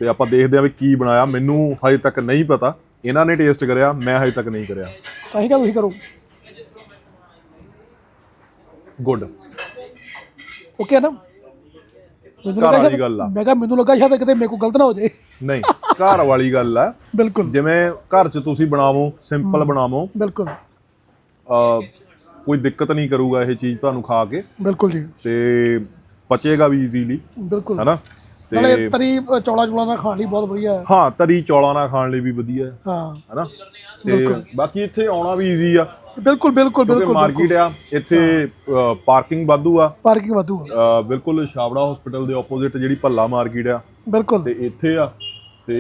ਤੇ ਆਪਾਂ ਦੇਖਦੇ ਆ ਵੀ ਕੀ ਬਣਾਇਆ। ਮੈਨੂੰ ਹਜੇ ਤੱਕ ਨਹੀਂ ਪਤਾ ਇਹਨਾਂ ਨੇ ਟੇਸਟ ਕਰਿਆ ਮੈਂ ਹਜੇ ਤੱਕ ਨਹੀਂ ਕਰਿਆ। ਤਾਂ ਹੀ ਕਾ ਤੁਸੀਂ ਕਰੋ। ਗੁੱਡ ਓਕੇ ਆ ਨਾ? ਮੈਨੂੰ ਘਰ ਲੱਗਾ ਵਾਲੀ ਸ਼ਾਇਦ- ਗੱਲ ਆ। ਮੈਂ ਕਿਹਾ ਮੈਨੂੰ ਲੱਗਾ ਸ਼ਾਇਦ ਕਿਤੇ ਮੇਰੇ ਕੋਲ ਗਲਤ ਨਾ ਹੋ ਜਾਏ। ਨਹੀਂ ਘਰ ਵਾਲੀ ਗੱਲ ਆ। ਬਿਲਕੁਲ। ਜਿਵੇਂ ਘਰ 'ਚ ਤੁਸੀਂ ਬਣਾਵੋ ਸਿੰਪਲ ਬਣਾਵੋ। ਬਿਲਕੁਲ। ਅ, ਕੋਈ ਦਿੱਕਤ ਨਹੀਂ ਕਰੂਗਾ ਇਹ ਚੀਜ਼ ਤੁਹਾਨੂੰ ਖਾ ਕੇ। ਬਿਲਕੁਲ ਜੀ। ਤੇ ਪਚੇਗਾ ਵੀ ਈਜ਼ੀਲੀ ਬਿਲਕੁਲ। ਹੈਨਾ ਤੇ ਤਰੀ ਚੌਲਾ ਚੌਲਾ ਨਾਲ ਖਾਣ ਲਈ ਬਹੁਤ ਵਧੀਆ ਹੈ। ਹਾਂ ਤਰੀ ਚੌਲਾਂ ਨਾਲ ਖਾਣ ਲਈ ਵੀ ਵਧੀਆ ਹੈ ਹਾਂ। ਹੈਨਾ? ਤੇ ਬਾਕੀ ਇੱਥੇ ਆਉਣਾ ਵੀ ਈਜ਼ੀ ਆ। ਬਿਲਕੁਲ ਬਿਲਕੁਲ ਬਿਲਕੁਲ ਮਾਰਕੀਟ ਆ ਇੱਥੇ ਪਾਰਕਿੰਗ ਵਾਧੂ ਆ। ਪਾਰਕਿੰਗ ਵਾਧੂ ਆ। ਬਿਲਕੁਲ ਛਾਬੜਾ ਹਸਪੀਟਲ ਦੇ ਆਪੋਜ਼ਿਟ ਜਿਹੜੀ ਭੱਲਾ ਮਾਰਕੀਟ ਆ। ਬਿਲਕੁਲ। ਤੇ ਇੱਥੇ ਆ ਤੇ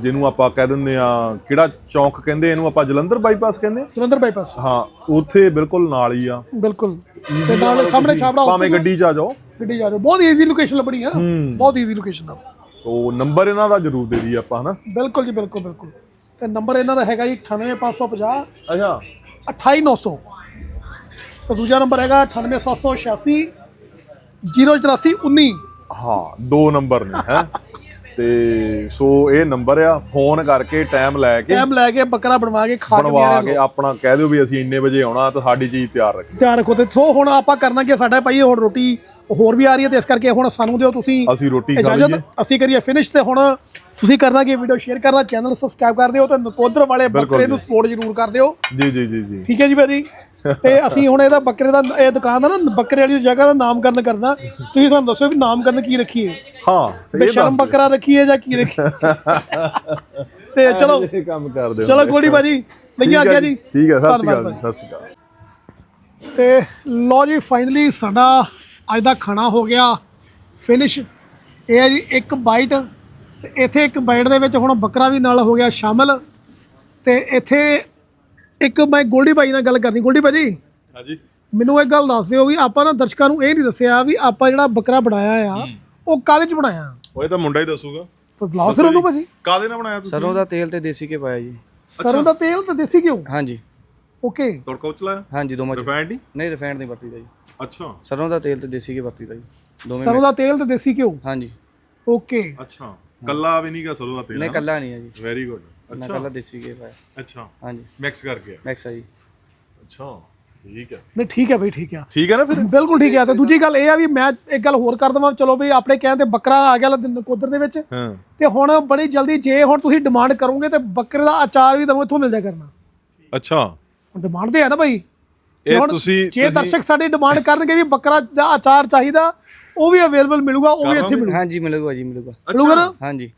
ਜਿਹਨੂੰ ਆਪਾਂ ਕਹਿ ਦਿੰਦੇ ਆ ਕਿਹੜਾ ਚੌਂਕ ਕਹਿੰਦੇ ਇਹਨੂੰ ਆਪਾਂ ਜਲੰਧਰ ਬਾਈਪਾਸ ਕਹਿੰਦੇ ਆ? ਜਲੰਧਰ ਬਾਈਪਾਸ ਹਾਂ ਉੱਥੇ ਬਿਲਕੁਲ ਨਾਲ ਹੀ ਆ। ਬਿਲਕੁਲ। ਤੇ ਨਾਲ ਸਾਹਮਣੇ ਛਾਪੜਾ ਭਾਵੇਂ ਗੱਡੀ 'ਚ ਆ ਜਾਓ। ਗੱਡੀ ਜਾ ਰਹੇ ਹੋ। ਬਹੁਤ ਈਜ਼ੀ ਲੋਕੇਸ਼ਨ ਲੱਭਣੀ ਆ। ਬਹੁਤ ਈਜ਼ੀ ਲੋਕੇਸ਼ਨ ਆ। ਉਹ ਨੰਬਰ ਇਹਨਾਂ ਦਾ ਜ਼ਰੂਰ ਦੇ ਦਈਏ ਆਪਾਂ ਹਨਾ? ਬਿਲਕੁਲ ਜੀ ਬਿਲਕੁਲ ਬਿਲਕੁਲ। ਤੇ ਨੰਬਰ ਇਹਨਾਂ ਦਾ ਹੈਗਾ ਜੀ 98550 ਅੱਛਾ। 28900 ਤੇ ਦੂਜਾ ਨੰਬਰ ਹੈਗਾ 98786 08419 ਹਾਂ ਦੋ ਨੰਬਰ ਨੇ ਹੈ? ਤੇ ਸੋ ਇਹ ਨੰਬਰ ਆ ਫੋਨ ਕਰਕੇ ਟਾਈਮ ਲੈ ਕੇ ਟਾਈਮ ਲੈ ਕੇ ਬੱਕਰਾ ਬਣਵਾ ਕੇ ਖਾ ਕੇ ਬਣਵਾ ਕੇ ਆਪਣਾ ਕਹਿ ਦਿਓ ਵੀ ਅਸੀਂ ਇੰਨੇ ਵਜੇ ਆਉਣਾ ਤਾਂ ਸਾਡੀ ਚੀਜ਼ ਤਿਆਰ ਰੱਖੀ ਧਿਆਨ ਰੱਖੋ। ਤੇ ਸੋ ਹੁਣ ਆਪਾਂ ਕਰਨਾ ਕਿ ਸਾਡਾ ਭਾਈ ਹੁਣ ਰੋਟੀ ਹੋਰ ਵੀ ਆ ਰਹੀ ਹੈ ਤੇ ਇਸ ਕਰਕੇ ਹੁਣ ਸਾਨੂੰ ਦਿਓ ਤੁਸੀਂ ਅਸੀਂ ਰੋਟੀ ਖਾ ਲਈਏ। ਅਸੀਂ ਕਰੀਏ ਫਿਨਿਸ਼ ਤੇ ਹੁਣ ਤੁਸੀਂ ਕਰਨਾ ਕਿ ਵੀਡੀਓ ਸ਼ੇਅਰ ਕਰਨਾ ਚੈਨਲ ਸਬਸਕ੍ਰਾਈਬ ਕਰ ਦਿਓ ਤੇ ਨਕੋਦਰ ਵਾਲੇ ਬੱਕਰੇ ਨੂੰ ਸਪੋਰਟ ਜ਼ਰੂਰ ਕਰ ਦਿਓ। ਜੀ ਜੀ ਜੀ ਜੀ। ਠੀਕ ਹੈ ਜੀ ਭਾਜੀ? ਤੇ ਅਸੀਂ ਹੁਣ ਇਹਦਾ ਬੱਕਰੇ ਦਾ ਇਹ ਦੁਕਾਨ ਦਾ ਨਾ ਬੱਕਰੇ ਵਾਲੀ ਜਗ੍ਹਾ ਦਾ ਨਾਮਕਰਨ ਕਰਨਾ। ਤੁਸੀਂ ਸਾਨੂੰ ਦੱਸੋ ਵੀ ਨਾਮਕਰਨ ਕੀ ਰੱਖੀਏ? ਹਾਂ ਇਹ ਬੇਸ਼ਰਮ ਬੱਕਰਾ ਰੱਖੀਏ ਜਾਂ ਕੀ ਰੱਖੀਏ? ਤੇ ਚਲੋ। ਕੰਮ ਕਰਦੇ ਚਲੋ ਗੋਲੀ ਭਾਜੀ। ਲਈਏ ਆਗਿਆ ਜੀ ਠੀਕ ਹੈ ਸਤਿ ਸ਼੍ਰੀ ਅਕਾਲ ਸਤਿ ਸ਼੍ਰੀ ਅਕਾਲ। ਤੇ ਲੋ ਜੀ ਫਾਈਨਲੀ ਸਾਡਾ ਅੱਜ ਦਾ ਖਾਣਾ ਹੋ ਗਿਆ। ਫਿਨਿਸ਼ ਇਹ ਹੈ ਜੀ ਇੱਕ ਬਾਈਟ ਤੇ ਇੱਥੇ ਇੱਕ ਬਾਈਟ ਦੇ ਵਿੱਚ ਹੁਣ ਬੱਕਰਾ ਵੀ ਨਾਲ ਹੋ ਗਿਆ ਸ਼ਾਮਲ। ਤੇ ਇੱਥੇ ਇੱਕ ਮੈਂ ਗੋਲਡੀ ਭਾਈ ਨਾਲ ਗੱਲ ਕਰਨੀ। ਗੋਲਡੀ ਭਾਜੀ। ਹਾਂਜੀ। ਮੈਨੂੰ ਇੱਕ ਗੱਲ ਦੱਸ ਦਿਓ ਵੀ ਆਪਾਂ ਨਾ ਦਰਸ਼ਕਾਂ ਨੂੰ ਇਹ ਨਹੀਂ ਦੱਸਿਆ ਵੀ ਆਪਾਂ ਜਿਹੜਾ ਬੱਕਰਾ ਬਣਾਇਆ ਆ ਉਹ ਕਾਹਦੇ ਚ ਬਣਾਇਆ? ਉਹ ਇਹ ਤਾਂ ਮੁੰਡਾ ਹੀ ਦੱਸੂਗਾ। ਤਾਂ ਬੁਲਾਓ ਫਿਰ ਉਹਨੂੰ ਭਾਜੀ। ਕਾਦੇ ਨਾਲ ਬਣਾਇਆ ਤੁਸੀਂ? ਸਰੋਂ ਦਾ ਤੇਲ ਤੇ ਦੇਸੀ ਘੀ ਪਾਇਆ ਜੀ। ਸਰੋਂ ਦਾ ਤੇਲ ਤੇ ਦੇਸੀ ਘਿਓ? ਹਾਂਜੀ। ਓਕੇ। ਤੜਕਾ ਉਚਲਾ ਹਾਂਜੀ ਦੋਵਾਂ ਚ ਰਿਫਾਈਨਡ ਹੀ? ਨਹੀਂ ਰਿਫਾਈਨਡ ਨਹੀਂ ਵਰਤੀਦਾ ਜੀ ਅੱਛਾ। ਸਰੋਂ ਦਾ ਤੇਲ ਤੇ ਦੇਸੀ ਘੀ ਵਰਤੀਦਾ ਜੀ ਦੋਵੇਂ ਸਰੋਂ ਦਾ ਤੇਲ ਤੇ ਦੇਸੀ ਘਿਓ? ਹਾਂਜੀ। ਓਕੇ। ਅੱਛਾ। ਕੱਲਾ ਵੀ ਨਹੀਂਗਾ ਸਰੋਂ ਦਾ ਤੇਲ ਨਹੀਂ ਕੱਲਾ ਨਹੀਂ ਹੈ ਜੀ। ਵੈਰੀ ਗੁੱਡ ਅੱਛਾ। ਕੱਲਾ ਦੇਸੀ ਘੀ ਪਾਇਆ। ਅੱਛਾ। ਹਾਂਜੀ। ਮਿਕਸ ਕਰਕੇ ਮੈਕਸ ਆ ਜੀ। ਅੱਛਾ। ਠੀਕ ਹੈ। ਨਹੀਂ ਠੀਕ ਹੈ ਬਈ ਠੀਕ ਹੈ। ਠੀਕ ਹੈ ਨਾ ਫਿਰ? ਬਿਲਕੁਲ ਠੀਕ ਹੈ। ਤੇ ਦੂਜੀ ਗੱਲ ਇਹ ਆ ਵੀ ਮੈਂ ਇੱਕ ਗੱਲ ਹੋਰ ਕਰ ਦਵਾਂ। ਚਲੋ ਵੀ ਆਪਣੇ ਕਹਿਣ ਤੇ ਬੱਕਰਾ ਆ ਗਿਆ ਨਕੋਦਰ ਦੇ ਵਿੱਚ। ਹਾਂ। ਤੇ ਹੁਣ ਬੜੀ ਜਲਦੀ ਜੇ ਹੁਣ ਤੁਸੀਂ ਡਿਮਾਂਡ ਕਰੋਗੇ ਤੇ ਬੱਕਰੇ ਦਾ ਅਚਾਰ ਵੀ ਤੁਹਾਨੂੰ ਇੱਥੋਂ ਮਿਲ ਜਾ ਕਰਨਾ। ਅੱਛਾ। ਡਿਮਾਂਡ ਤੇ ਹੈ ਨਾ ਭਾਈ ਇਹ ਤੁਸੀਂ ਜੇ ਦਰਸ਼ਕ ਸਾਡੇ ਡਿਮਾਂਡ ਕਰਨਗੇ ਵੀ ਬੱਕਰਾ ਦਾ ਅਚਾਰ ਚਾਹੀਦਾ ਉਹ ਵੀ ਅਵੇਲੇਬਲ ਮਿਲੂਗਾ ਉਹ ਵੀ ਇੱਥੇ ਮਿਲੂਗਾ। ਹਾਂਜੀ ਮਿਲੂਗਾ ਜੀ ਮਿਲੂਗਾ। ਮਿਲੂਗਾ ਨਾ? ਹਾਂਜੀ।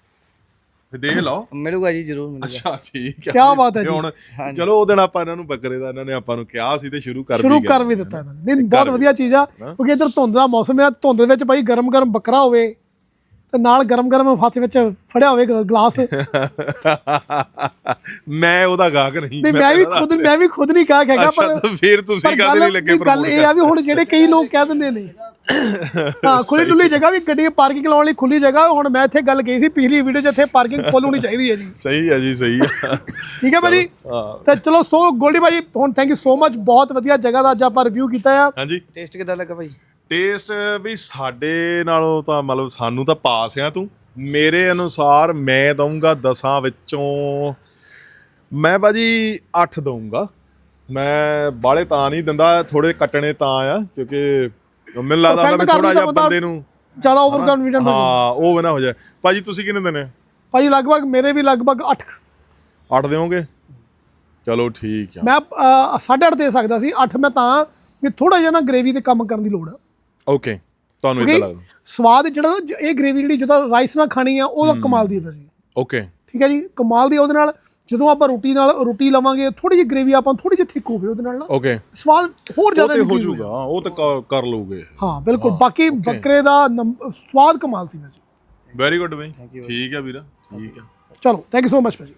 ਦੇਖ ਲਓ। ਮਿਲੂਗਾ ਜੀ ਜ਼ਰੂਰ ਮਿਲੂਗਾ। ਅੱਛਾ ਠੀਕ ਹੈ ਕੀ ਬਾਤ ਹੈ ਜੀ ਹੁਣ ਚਲੋ ਉਹ ਦਿਨ ਆਪਾਂ ਇਹਨਾਂ ਨੂੰ ਬੱਕਰੇ ਦਾ ਇਹਨਾਂ ਨੇ ਆਪਾਂ ਨੂੰ ਕਿਹਾ ਸੀ ਤੇ ਸ਼ੁਰੂ ਕਰ ਸ਼ੁਰੂ ਵੀ ਗਏ ਕਰ ਵੀ ਦਿੱਤਾ ਇਹਨਾਂ ਨੇ। ਬਹੁਤ ਵਧੀਆ ਚੀਜ਼ ਆ। ਕਿਉਂਕਿ ਇਧਰ ਧੁੰਦ ਦਾ ਮੌਸਮ ਹੈ ਧੁੰਦ ਦੇ ਵਿੱਚ ਭਾਈ ਗਰਮ ਗਰਮ ਬੱਕਰਾ ਹੋਵੇ ਤੇ ਨਾਲ ਗਰਮ ਗਰਮ ਹੱਥ ਵਿੱਚ ਫੜਿਆ ਹੋਵੇ ਗਲਾਸ। ਮੈਂ ਉਹਦਾ ਗਾਹਕ ਨਹੀਂ ਨਹੀਂ ਮੈਂ ਵੀ ਖੁਦ ਮੈਂ ਵੀ ਖੁਦ ਨਹੀਂ ਕਹਾ ਹੈਗਾ ਪਰ ਫਿਰ ਤੁਸੀਂ ਪਰ ਕਾਹਦੇ ਗੱਲ ਨਹੀਂ ਲੱਗੇ ਗੱਲ ਇਹ ਆ ਵੀ ਹੁਣ ਜਿਹੜੇ ਕਈ ਲੋਕ ਕਹਿ ਦਿੰਦੇ ਨੇ। ਹਾਂ ਖੁੱਲੀ ਡੁੱਲੀ ਜਗ੍ਹਾ ਵੀ ਗੱਡੀ ਪਾਰਕਿੰਗ ਲਾਉਣ ਲਈ ਖੁੱਲੀ ਜਗ੍ਹਾ ਹੁਣ ਮੈਂ ਇੱਥੇ ਗੱਲ ਕਹੀ ਸੀ ਪਿਛਲੀ ਵੀਡੀਓ 'ਚ ਇੱਥੇ ਪਾਰਕਿੰਗ ਫੁੱਲ ਹੋਣੀ ਚਾਹੀਦੀ ਹੈ ਜੀ। ਸਹੀ ਹੈ ਜੀ ਸਹੀ ਹੈ। ਠੀਕ ਹੈ ਭਾਜੀ? ਹਾਂ। ਤੇ ਚਲੋ ਸੋ ਗੋਲਡੀ ਭਾਜੀ ਹੁਣ ਥੈਂਕ ਯੂ ਸੋ ਮਚ ਬਹੁਤ ਵਧੀਆ ਜਗ੍ਹਾ ਦਾ ਅੱਜ ਆਪਾਂ ਰਿਵਿਊ ਕੀਤਾ ਆ। ਹਾਂਜੀ। ਟੇਸਟ ਕਿਦਾਂ ਲੱਗਾ ਭਾਈ? ਟੇਸਟ ਵੀ ਸਾਡੇ ਨਾਲੋਂ ਤਾਂ ਮਤਲਬ ਸਾਨੂੰ ਤਾਂ ਪਾਸ ਆ ਤੂੰ। ਮੇਰੇ ਅਨੁਸਾਰ ਮੈਂ ਦਊਂਗਾ 10 ਵਿੱਚੋਂ ਮੈਂ ਬਾਜੀ 8 ਦਊਂਗਾ। ਮੈਂ ਬਾਲੇ ਤਾਂ ਨਹੀਂ ਦਿੰਦਾ ਥੋੜੇ ਕੱਟਣੇ ਤਾਂ ਆ ਕਿਉਂਕਿ ਮੈਨੂੰ ਲੱਗਦਾ ਹੁੰਦਾ ਵੀ ਥੋੜਾ ਜਿਹਾ ਬੰਦਾ। ਨੂੰ ਜ਼ਿਆਦਾ ਓਵਰ ਕੌਨਫੀਡੈਂਟ ਹੋ ਉਹ ਵੀ ਨਾ ਹੋ ਜਾਏ। ਭਾਜੀ ਤੁਸੀਂ ਕਿੰਨੇ ਦਿੰਦੇ ਭਾਜੀ ਲਗਭਗ ਮੇਰੇ ਵੀ ਲਗਭਗ 8 8 ਦਿਓਗੇ ਚਲੋ ਠੀਕ ਆ। ਮੈਂ 8.5 ਦੇ ਸਕਦਾ ਸੀ। 8 ਮੈਂ ਤਾਂ ਵੀ ਥੋੜਾ ਜਿਹਾ ਨਾ ਗ੍ਰੇਵੀ ਤੇ ਕੰਮ ਕਰਨ ਦੀ ਲੋੜ ਆ। ਓਕੇ ਤੁਹਾਨੂੰ ਇਦਾਂ ਲੱਗਦਾ। ਸਵਾਦ ਜਿਹੜਾ ਨਾ ਜ- ਇਹ ਗ੍ਰੇਵੀ ਜਿਹੜੀ ਜਦੋਂ ਰਾਈਸ ਨਾਲ ਖਾਣੀ ਆ ਉਹਦਾ ਕਮਾਲ ਦੀ ਹੈ ਜੀ ਓਕੇ ਠੀਕ ਹੈ ਜੀ? ਕਮਾਲ ਦੀ ਉਹਦੇ ਨਾਲ। ਜਦੋਂ ਆਪਾਂ ਰੋਟੀ ਨਾਲ ਰੋਟੀ ਲਵਾਂਗੇ ਥੋੜੀ ਜਿਹੀ ਗ੍ਰੇਵੀ ਆਪਾਂ ਥੋੜੀ ਜਿਹੀ ਥਿਕ ਹੋਵੇ ਉਹਦੇ ਨਾਲ ਨਾ। ਓਕੇ ਸਵਾਦ ਹੋਰ ਉਹ ਜ਼ਿਆਦਾ ਤੇ ਹੋ increase ਜਾਊਗਾ। ਉਹ ਤੇ ਕ- ਕਰ ਲਊਗੇ। ਹਾਂ ਬਿਲਕੁਲ। ਬਾਕੀ ਬੱਕਰੇ ਦਾ ਨੰਬ- ਸਵਾਦ ਕਮਾਲ ਸੀ ਨਾ ਜੀ। ਵੈਰੀ ਗੁੱਡ ਬਈ। ਠੀਕ ਆ ਵੀਰਾ। ਠੀਕ ਆ ਚਲੋ ਥੈਂਕ ਯੂ ਸੋ ਮਚ ਭਾਜੀ।